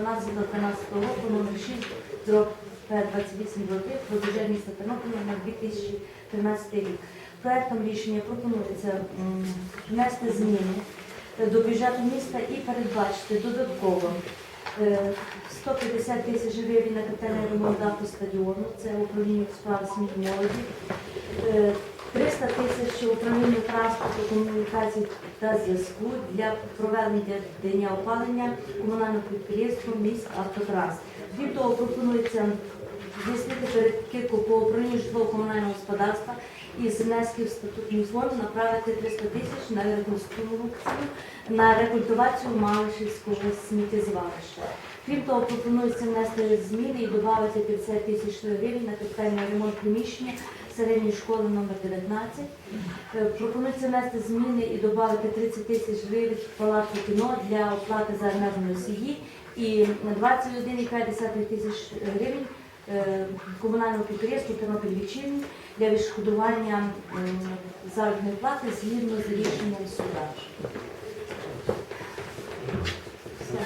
12 до 13 року номер 6 дроб 28 роки про бюджет міста Тернополя на 2013 рік. Проектом рішення пропонується внести зміни е, до бюджету міста і передбачити додатково е, 150 тисяч гривень на капітальний ремонт даху стадіону, це управління у справах сім'ї молоді, Е, 300 тисяч управління транспорту, комунікацій та зв'язку для проведення опалення комунального підприємства міст автотранс. Крім того, пропонується здійснити перекидку по управлінню житлово-комунального господарства внесків в статутний фонд направити 300 тисяч на реконструкцію, на рекультивацію Малишівського сміттєзвалища. Крім того, пропонується внести зміни і додати 50 тисяч гривень на капітальний ремонт приміщення середньої школи номер 19 е, Пропонується внести зміни і додати 30 тисяч гривень в палатку кіно для оплати за енергію сім'ї і 21,5 тисяч гривень е, комунального підприємства Тернопільвітчини для відшкодування заробітної плати згідно з рішенням суда. Все.